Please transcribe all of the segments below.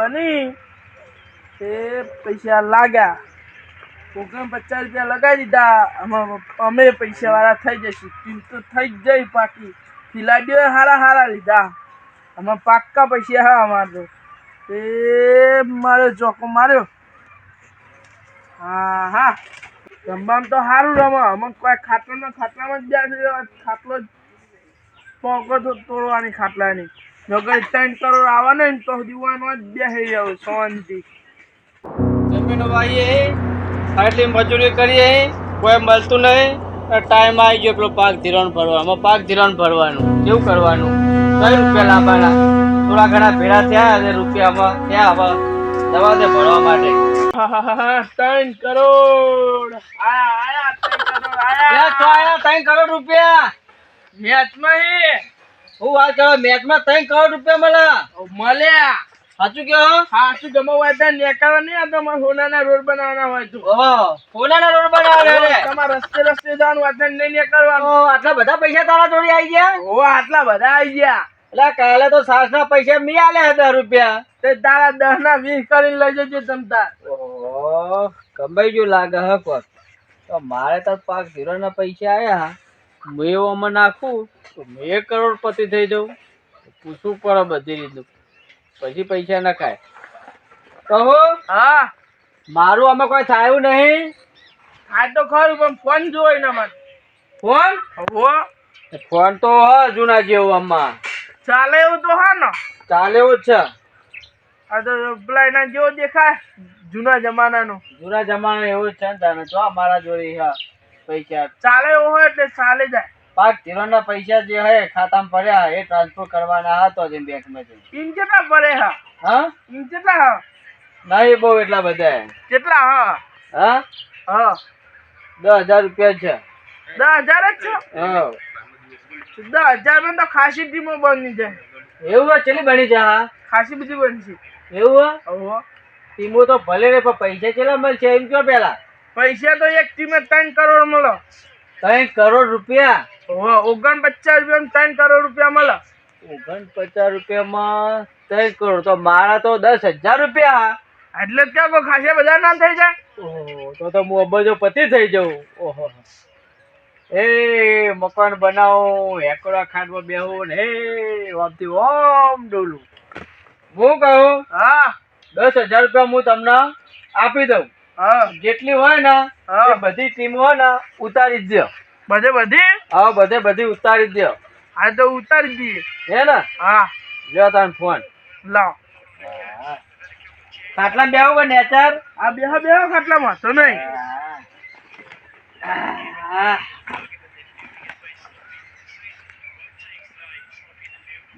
બની તે પૈસા લાગ્યા. ઓગણ પચાસ રૂપિયા લગાવી દીધા. આમાં અમે પૈસા વાળા થઈ જઈશું. ટીમ તો થઈ જઈ પાકી. ખિલાડીઓ હારા હારા લીધા. આમાં પાક્કા પૈસા હા અમારે. તે મારો ચોકો માર્યો. હા હા. રમવામાં તો સારું રમવા અમુક કોઈ ખાટલામાં ખાટલામાં જ બેસી ખાટલો જ પોકો તોડવાની ખાટલાની. નગર ત્રણ કરોડ આવવાનો ને તો દીવાનો જ બેસી જાવ શાંતિ. જમીનો વાઈએ આટલી મજૂરી કરીએ કોઈ મળતું નહીં. ટાઈમ આવી ગયો પેલો પાક ધીરણ ભરવામાં પાક ધીરણ ભરવાનું. કેવું કરવાનું? કઈ રૂપિયા લાવવાના? થોડા ઘણા ભેળા થયા અને રૂપિયામાં થયા હવે દવા દે ભરવા માટે. ત્રણ કરોડ. આયા આયા ત્રણ કરોડ આયા. આયા ત્રણ કરોડ રૂપિયા. મેચમાં હે વાત કરો મેચમાં ત્રણ કરોડ રૂપિયા મળ્યા મળ્યા સાચું કે સાચું ગમો હોય નેકાવા નહીં આ તમારે સોનાના રોડ બનાવવાના હોય તું. સોનાના રોડ બનાવવાના તમારે રસ્તે રસ્તે જવાનું હોય નહીં નીકળવાનું. આટલા બધા પૈસા તારા જોડે આવી ગયા? હો આટલા બધા આવી ગયા. એટલે કાલે તો સાસના પૈસા મી આલે દસ રૂપિયા. તે તારા દસ ના વીસ કરીને લઈ જજો તમતા ઓહો કમાઈ ગયું લાગે હક તો મારે તો પાક ધિરાણના પૈસા આયા. હું એવામાં નાખું તો મેં કરોડપતિ થઈ જવું પૂછવું પડે બધી રીતનું. પછી પૈસા નખાય કહો હા મારું આમાં કોઈ થયું નહીં? આ તો ખરું પણ ફોન જોઈ ને મને ફોન? હો. ફોન તો હ જૂના જેવું આમાં. ચાલે એવું તો હા ને. ચાલે એવું છે. આ તો પેલા એના જેવો દેખાય જૂના જમાનાનો. જૂના જમાના એવું છે ને તાને. જો અમારા જોડે હા. પૈસા. ચાલે એવું હોય એટલે ચાલે જાય. પાંચ ધિરાણના પૈસા જે હે ખાતામાં પડ્યા એ ટ્રાન્સફર કરવાના હતો જ બેંકમાં જઈ ઇન કેટલા પડે હા? હા? ઇન કેટલા હા? નહીં બહુ એટલા બધા. કેટલા હા? હા? હા. દસ હજાર રૂપિયા છે. દસ હજાર જ છે? હા. દસ હજારમાં તો ખાસી ટીમો બની જાય. એવું ચેલી બની જા હા? ખાસી બધી બનશે. એવું ટીમો તો ભલે રે પણ પૈસા ચેલા મળશે એમ કયો પેલા? પૈસા તો એક ટીમે ત્રણ કરોડ મળો. ત્રણ કરોડ રૂપિયા? ઓગણ પચાસ રૂપિયા ત્રણ કરોડ રૂપિયા મળે. ઓગણપચાસ રૂપિયામાં ત્રણ કરોડ. તો મારા તો દસ હજાર રૂપિયા. એટલે ક્યાં કોઈ ખાસા બધા ના થઈ જાય? ઓહો તો તો હું અબજો પતિ થઈ જાઉં. ઓહો. એ મકાન બનાવું એકડા ખાંડમાં બેહો ને હે વાપતી ઓમ ડોલું. હું કહું હા. દસ હજાર રૂપિયા હું તમને આપી દઉં. જેટલી હોય ને હા. એ બધી ટીમ હોય ને ઉતારી દો બધે બધી? હા બધે બધી ઉતારી દો આ તો ઉતારી દઈએ. હે ને? હા. જો તાન ફોન લાવ. ખાટલા બેહું કે નેચર આ બેહો બેહો ખાટલામાં તો નહીં.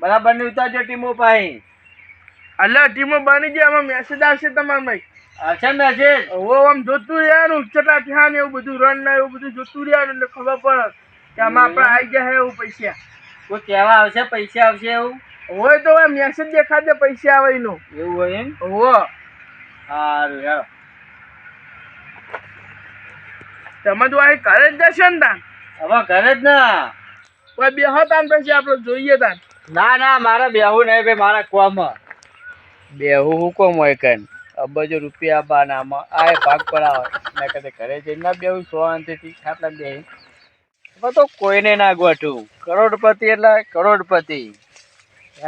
બરાબરની ઉતારજો ટીમો પાઈ એટલે ટીમો બની જાય આમાં મેસેજ આવશે તમારા ભાઈ. છે મેસેજ ઓ આમ જોતું રહેવાનું કેટલા થયા ને એવું બધું રન ના એવું બધું જોતું રહેવાનું એટલે ખબર પડે કે આમાં આપણે આવી ગયા એવું પૈસા. કોઈ કહેવા આવશે પૈસા આવશે એવું? હોય તો હવે મેસેજ દેખાડે પૈસા આવે એનું એવું હોય એમ? હો. સારું યાર તમે તો અહીં ઘરે જ જશો ને તાન? હવે ઘરે જ ના. કોઈ બેહો તાન પછી આપણે જોઈએ તાન. ના ના મારે બેહું નહીં ભાઈ મારા કોમાં બેહું હું કોમ હોય કન અબજો રૂપિયા આપવાના આમાં આ ભાગ પડાવે. મેં કદે ઘરે જઈને ના બેહું શાંતિથી ખાટલા બે તો કોઈને ના ગોઠું કરોડપતિ એટલે કરોડપતિ.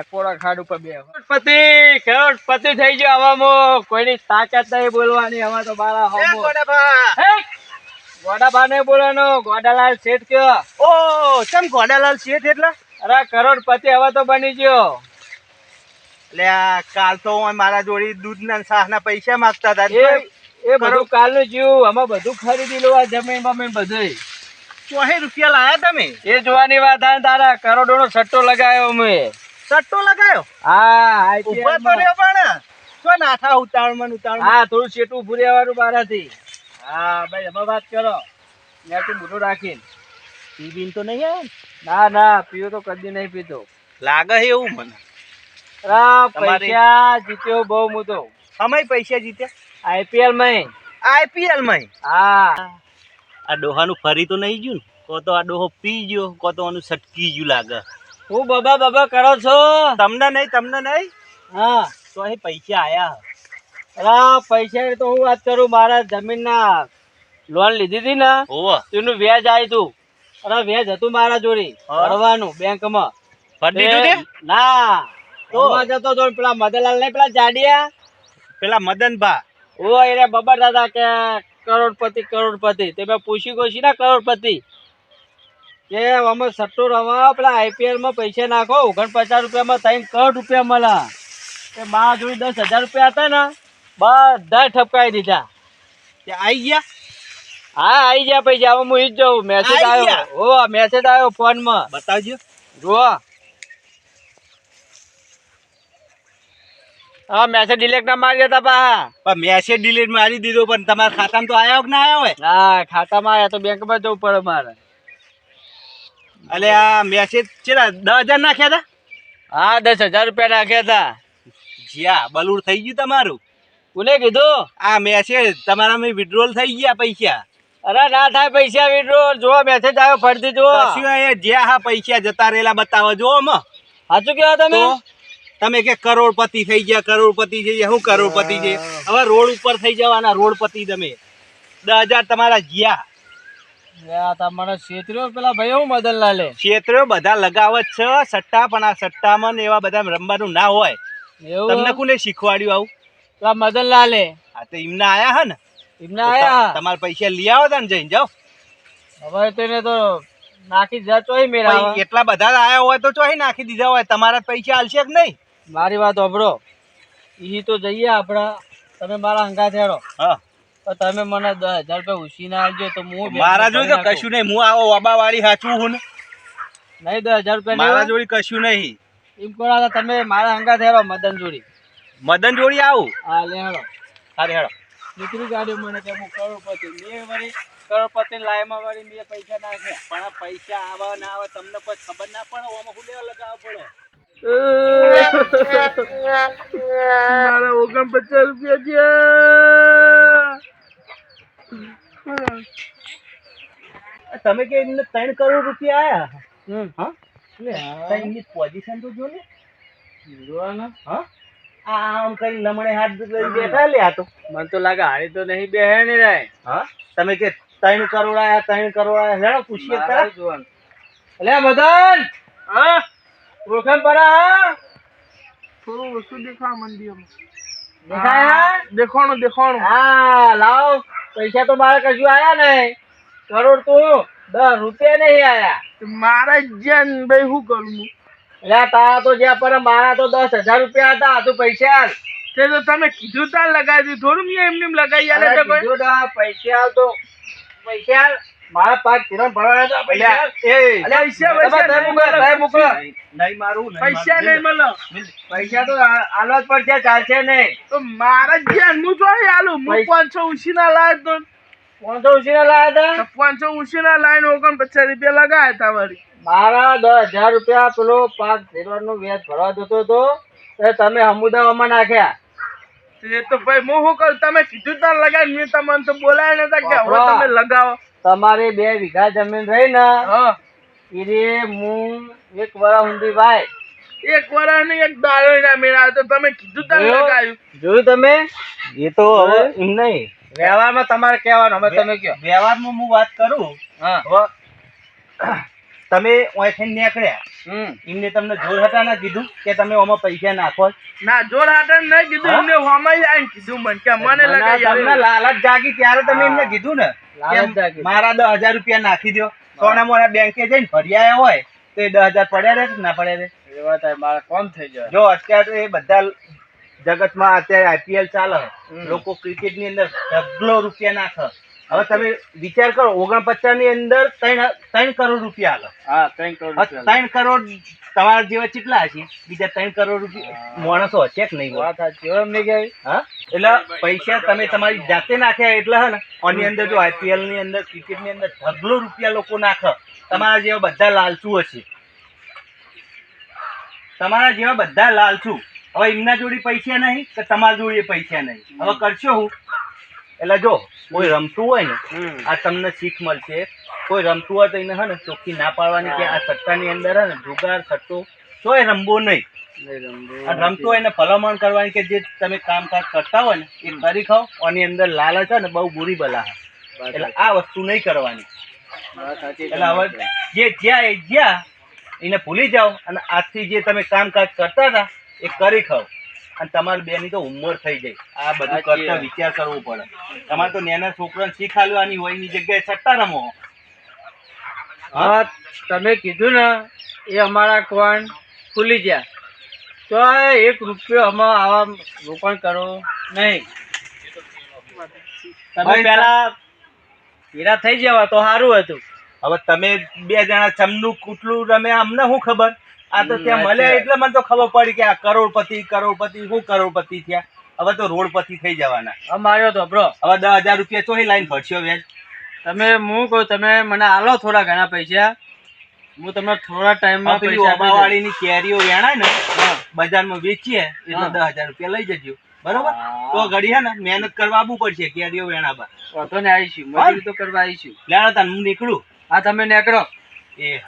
એકોડા ખાડ ઉપર બે કરોડપતિ કરોડપતિ થઈ ગયો આવામાં. કોઈની તાકાત નહીં બોલવાની હવે તો મારા. હમો ગોડાભા ગોડાબા ને બોલવાનો ગોડાલાલ શેઠ કયો? ઓ ચમ ગોડાલાલ શેઠ એટલે? અરે કરોડપતિ હવે તો બની ગયો. એટલે કાલ તો મારા જોડે દૂધના શાકના પૈસા માંગતા હતા. એ બધું કાલનું જીવ આમાં બધું ખરીદી લો આ જમીન બમીન બધું ચોહી રૂપિયા લાયા તમે? એ જોવાની વાત આવે તારા કરોડો નો સટ્ટો લગાવ્યો મેં સટ્ટો લગાયો? હા ઊભા તો માં. રહ્યો પણ. શું નાથા ઉતાવળમાં ને ઉતાળ હા થોડું શેટું ફૂર્યાવાળું મારાથી. હા ભાઈ એમાં વાત કરો. મેં તું મોટું રાખીને. પીબીન તો નહીં આવે ના? ના પીવો તો કદી નહીં પીતો લાગે એવું મને. પૈસા જીત્યો બહુ મોટો. સમય અમે પૈસા જીત્યા? આઈપીએલમાં આઈપીએલમાં હા. આ ડોહાનું ફરી તો નહીં ગયું ને? કો તો આ ડોહો પી ગયો કો તો આનું સટકી ગયું લાગે. હું બબા બબા કરો છો? તમને નહીં તમને નહીં? હા. તો અહીં પૈસા આયા. અરે પૈસા તો હું વાત કરું મારા જમીનના લોન લીધી હતી ને ઓવો તેનું વ્યાજ આવ્યું હતું અરે વ્યાજ હતું મારા જોડે? ભરવાનું બેંકમાં ભરી ના. તો? તો જતો તો પેલા મદનલાલ ને પેલા જાડિયા? પેલા મદનભા. ઓ એને બબર દાદા કે કરોડપતિ કરોડપતિ. તે મેં પૂછી ગોછી ના કરોડપતિ. કે અમે સટ્ટો રવા પેલા આઈપીએલમાં પૈસા નાખો ઓગણપચાસ રૂપિયામાં ત્રણ કરોડ રૂપિયા મળ્યા. તે બા જોડે દસ હજાર રૂપિયા હતા ને બધા ઠપકાઈ દીધા. તે આઈ ગયા? હા આવી ગયા પૈસા હવે હું ઈ જ જાઉં. મેસેજ આઈ આવ્યો. ઓ મેસેજ આવ્યો ફોનમાં બતાવજો. જુઓ. હા મેસેજ ડિલેક્ટ ના મારી દેતા પા પણ મેસેજ ડિલીટ મારી દીધો પણ તમારા ખાતામાં તો આયો કે ના આયો હોય હા ખાતામાં આયા તો બેંકમાં જવું પડે મારે. અલે આ મેસેજ ચેલા દસ હજાર નાખ્યા હતા હા દસ હજાર રૂપિયા નાખ્યા હતા જ્યાં બલૂર થઈ ગયું તમારું? કોને કીધું? આ મેસેજ તમારામાં વિડ્રોલ થઈ ગયા પૈસા. અરે ના થાય પૈસા વિડ્રોલ જો મેસેજ આવ્યો ફરતી જો જ્યાં હા પૈસા જતા રહેલા બતાવો જો આમાં. સાચું કેવા તમે? તમે કે કરોડપતિ થઈ ગયા કરોડપતિ થઈ ગયા હું કરોડપતિ છે? હવે રોડ ઉપર થઈ જવાના રોડપતિ તમે. દસ હજાર તમારા ગયા. તમને છેતર્યો પેલા ભાઈ હું મદનલાલે ક્ષેત્રો બધા લગાવે છે સટ્ટા પણ આ સટ્ટામાં એવા બધા રમવાનું ના હોય. એવું? તમને કોને શીખવાડ્યું આવું? પેલા મદનલાલે આ તો એમના આયા હે ને? એમના આયા? તમારા પૈસા લઈ આવો તને જઈને જાઓ. હવે તેને તો નાખી જતો મેરા પછી એટલા બધા આયા હોય તો ચોહી નાખી દીધા હોય. તમારા પૈસા હાલશે કે નહીં? મારી વાત સાંભળો. ઈ તો જઈએ આપડા તમે મારા હંગા થેડો હા. તો તમે મને દસ હજાર રૂપિયા ઉછીને આવજો તો હું મારા જોડે તો કશું નહીં. હું આવો વાબા વાળી સાચું હું ને? નહીં દસ હજાર રૂપિયા મારા જોડે કશું નહીં. એમ કોણ તમે મારા હંગા થેડો મદન જોડી. મદન જોડી આવું? હા લે હેડો. અરે હેડો. નીકળી ગાડી મને કે હું કરોડપતિ. મેં વળી કરોડપતિ લાયમાં વળી મેં પૈસા નાખ્યા. પણ પૈસા આવા ના આવે તમને કોઈ ખબર ના પડે? આમાં હું લેવા લગાવવા પડે? મારા ઓગણપચાસ રૂપિયા છે. તમે કે એમને ત્રણ કરોડ રૂપિયા આયા? હા? એમની પોઝિશન તો જો ને જોવાના. હા? આ આમ કરી લમણે હાથ બેઠા લે તો. મને તો લાગે હારી તો નહીં બેહે રે હા? તમે કે ત્રણ કરોડ આયા ત્રણ કરોડ આયા પૂછીએ જોવાનું. મદન! ઓળખાણ પરા થોડું ઓછું દેખાવા મંદિરમાં. દેખાય હા? દેખાણું દેખાણું. હા લાવ. પૈસા તો મારે કશું આયા નહીં. કરોડ તો દસ રૂપિયા નહીં આયા. મારા જ્યાં ભાઈ શું કરું હું? એટલે તારા તો જ્યાં પર મારા તો દસ હજાર રૂપિયા હતા તું પૈસા તે તો તમે કીધું તાર લગાવી દીધું. થોડું મેં એમને એમ લગાવી આલે પૈસા તો પૈસા. મારા પાક કિરણ ભરવાના હતા, પૈસા. એ પૈસા પૈસા તમે નહીં મળે. તમે મોકલો. નહીં મારું નહીં પૈસા નહીં મળે. પૈસા તો આલવા જ પડશે ચાલશે નહીં. તો મારા જ્યાં હું જોઈ આલુ. હું પાંચસો ઉછીના લાય તો. પાંચસો ઉછીના લાયા હતા? તો પાંચસો ઉછીના લાવીને ઓગણપચાસ રૂપિયા લગાવ્યા હતા વળી. મારા દસ હજાર રૂપિયા પેલો પાકનું વ્યાજ ભરવા જતો હતો. એ તમે હમુદાવામાં નાખ્યા. એ તો ભાઈ હું શું કરું? તમે કીધું તાર લગાવી મેં તમને તો બોલાય નતા કે હવે તમે લગાવો. તમારી બે વીઘા જમીન રહી ને એ ઈરે હું એક વરા ઊંધી ભાઈ એક વરા ને એક દાડો ના મેળા તો તમે કીધું તમે લગાયું જોયું તમે? એ તો હવે એમ નહીં. વ્યવહારમાં તમારે કહેવાનું હવે તમે કહો. વ્યવહારમાં હું વાત કરું હા. તમે ઓયથી નીકળ્યા. એમને તમને જોર હટા ના કીધું કે તમે ઓમાં પૈસા નાખો? ના જોર હાટે નહીં કીધું એમને હોમાં આવીને કીધું મને કે મને મને તમને લાલચ જાગી ત્યારે તમે એમને કીધું ને. મારા દસ હજાર રૂપિયા નાખી દો સોના મોડા બેંકે જઈને આયા હોય તો એ દસ હજાર પડ્યા રહે ના પડ્યા રહે મારા કોમ થઈ જાય. જો અત્યારે એ બધા જગતમાં અત્યારે આઈપીએલ ચાલે. લોકો ક્રિકેટની અંદર ઢગલો રૂપિયા નાખે. હવે તમે વિચાર કરો ઓગણપચાસની અંદર ત્રણ ત્રણ કરોડ રૂપિયા હા ત્રણ કરોડ ત્રણ કરોડ તમારા જેવા કેટલા હશે? બીજા ત્રણ કરોડ રૂપિયા માણસો હશે કે નહીં? વાત સાચી હવે હા? એટલે પૈસા તમે તમારી જાતે નાખ્યા એટલે હે ને આની અંદર જો આઈપીએલની અંદર ક્રિકેટની અંદર ઢગલો રૂપિયા લોકો નાખે તમારા જેવા બધા લાલચુ હશે. તમારા જેવા બધા લાલચુ. હવે એમના જોડે પૈસા નહીં કે તમારા જોડે પૈસા નહીં? હવે કરશો હું? એટલે જો કોઈ રમતું હોય ને આ તમને શીખ મળશે. કોઈ રમતું હોય તો એને હે ને ચોખ્ખી ના પાડવાની કે આ સટ્ટાની અંદર હે ને જુગાર સટ્ટો તોય રમવો નહીં. રમતું હોય એને ભલામણ કરવાની કે જે તમે કામકાજ કરતા હોય ને એ કરી ખાઓ આની અંદર લાલચ છે ને બહુ બુરી બલા. એટલે આ વસ્તુ નહીં કરવાની. એટલે હવે જે જ્યાં એ જ્યાં એને ભૂલી જાઓ અને આજથી જે તમે કામકાજ કરતા હતા એ કરી ખાઓ. અને તમારી બેની તો ઉંમર થઈ જાય આ બધું કરતા વિચાર કરવો પડે. તમારે તો નાના છોકરાને શીખાડવાની હોય એની જગ્યાએ સટ્ટા રમો. હા? તમે કીધું ને એ અમારા કોણ ખુલી ગયા. તો એક રૂપિયો આમાં આવા રોકાણ કરો નહીં. તમે પેલા હીરા થઈ જવા તો સારું હતું. હવે તમે બે જણા ચમનું કૂટલું રમે અમને શું ખબર? આ તો ત્યાં મળે મળ્યા એટલે મને તો ખબર પડી કે આ કરોડપતિ કરોડપતિ શું કરોડપતિ થયા? હવે તો રોડપતિ થઈ જવાના. અમાર્યો તો બ્રો હવે દસ હજાર રૂપિયા ચોહી લાઈન ભરશો વેજ તમે હું કહું તમે મને આલો થોડા ઘણા પૈસા. હું તમને થોડા ટાઈમમાં પેલી પૈસા ઓબાવાળીની કેરીઓ વેણાય ને બજારમાં વેચીએ એટલે દસ હજાર રૂપિયા લઈ જજો. બરોબર? તો ઘડી હે ને મહેનત કરવા આવવું પડશે કેરીઓ વેણાબા તો ને આવીશું. મજૂરી તો કરવા આવીશું. લેણા તાન હું નીકળું. હા તમે નીકળો. એ